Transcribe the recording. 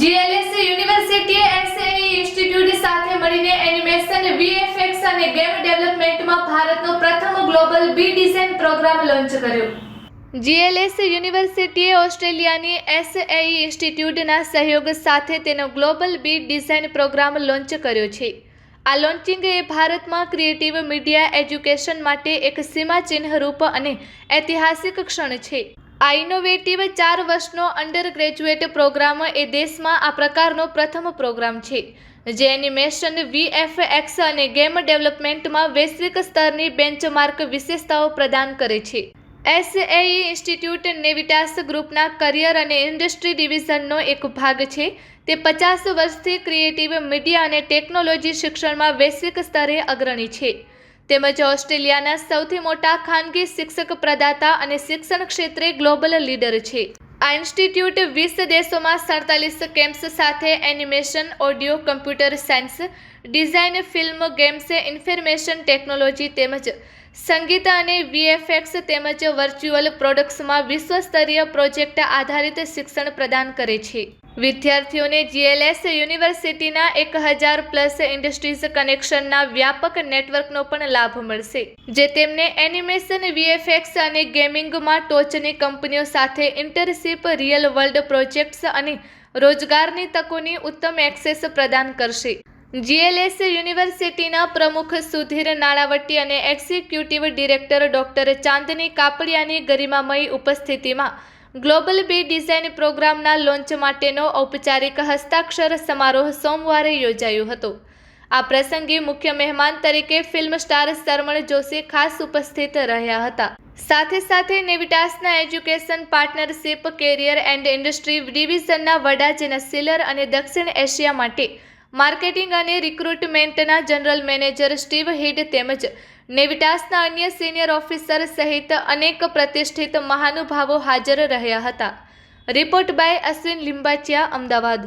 GLS યુનિવર્સિટીએ SAE institute સાથે મળીને એનિમેશન, વીએફએક્સ અને ગેમ ડેવલપમેન્ટમાં ભારતનો પ્રથમ global B design program launch કર્યો. જીએલએસ યુનિવર્સિટીએ ઓસ્ટ્રેલિયાની એસએઈ ઇન્સ્ટિટ્યૂટના સહયોગ સાથે તેનો global B design program launch કર્યો છે. આ લોન્ચિંગ એ ભારતમાં ક્રિએટિવ મીડિયા એજ્યુકેશન માટે એક સીમાચિહ્નરૂપ અને ઐતિહાસિક ક્ષણ છે. આ ઇનોવેટિવ ચાર વર્ષનો અંડર ગ્રેજ્યુએટ પ્રોગ્રામ એ દેશમાં આ પ્રકારનો પ્રથમ પ્રોગ્રામ છે. જે એનિમેશન વીએફએક્સ અને ગેમ ડેવલપમેન્ટમાં વૈશ્વિક સ્તરની બેન્ચમાર્ક વિશેષતાઓ પ્રદાન કરે છે. એસએઈ ઇન્સ્ટિટ્યૂટ નેવિટાસ ગ્રુપના કરિયર અને ઇન્ડસ્ટ્રી ડિવિઝનનો એક ભાગ છે. તે પચાસ વર્ષથી ક્રિએટિવ મીડિયા અને ટેકનોલોજી શિક્ષણમાં વૈશ્વિક સ્તરે અગ્રણી છે. તેમજ ઓસ્ટ્રેલિયાના સૌથી મોટા ખાનગી શિક્ષક પ્રદાતા અને શિક્ષણ ક્ષેત્રે ગ્લોબલ લીડર છે. આ ઇન્સ્ટિટ્યૂટ વીસ દેશોમાં સડતાલીસ કેમ્પ્સ સાથે animation, audio, computer science, design, film, games, information technology તેમજ સંગીત અને વીએફએક્સ તેમજ વર્ચ્યુઅલ પ્રોડક્ટ્સમાં વિશ્વસ્તરીય પ્રોજેક્ટ આધારિત શિક્ષણ પ્રદાન કરે છે. વિદ્યાર્થીઓને જીએલએસ યુનિવર્સિટીના એક હજાર પ્લસ ઇન્ડસ્ટ્રીઝ કનેક્શનના વ્યાપક નેટવર્કનો પણ લાભ મળશે, જે તેમને એનિમેશન વીએફએક્સ અને ગેમિંગમાં ટોચની કંપનીઓ સાથે ઇન્ટરશિપ રિયલ વર્લ્ડ પ્રોજેક્ટ્સ અને રોજગારની તકોની ઉત્તમ એક્સેસ પ્રદાન કરશે. જીએલએસ યુનિવર્સિટીના પ્રમુખ સુધીર નાણાવટી અને એક્ઝિક્યુટિવ ડિરેક્ટર ડોક્ટર ચાંદની કાપડિયાની ગરિમામયી ઉપસ્થિતિમાં ગ્લોબલ બી ડિઝાઇન પ્રોગ્રામના લોન્ચ માટેનો ઔપચારિક હસ્તાક્ષર સમારોહ સોમવારે યોજાયો હતો. આ પ્રસંગે મુખ્ય મહેમાન તરીકે ફિલ્મ સ્ટાર શરમણ જોશી ખાસ ઉપસ્થિત રહ્યા હતા. સાથે સાથે નેવિટાસના education partnership, career and industry ડિવિઝનના વડા જેના સિલર અને દક્ષિણ એશિયા માટે માર્કેટિંગ અને રિક્રુટમેન્ટના જનરલ મેનેજર સ્ટીવ હિડ તેમજ નેવિટાસના અન્ય સિનિયર ઓફિસર સહિત અનેક પ્રતિષ્ઠિત મહાનુભાવો હાજર રહ્યા હતા. Report by Ashwin Limbachiya, Ahmedabad.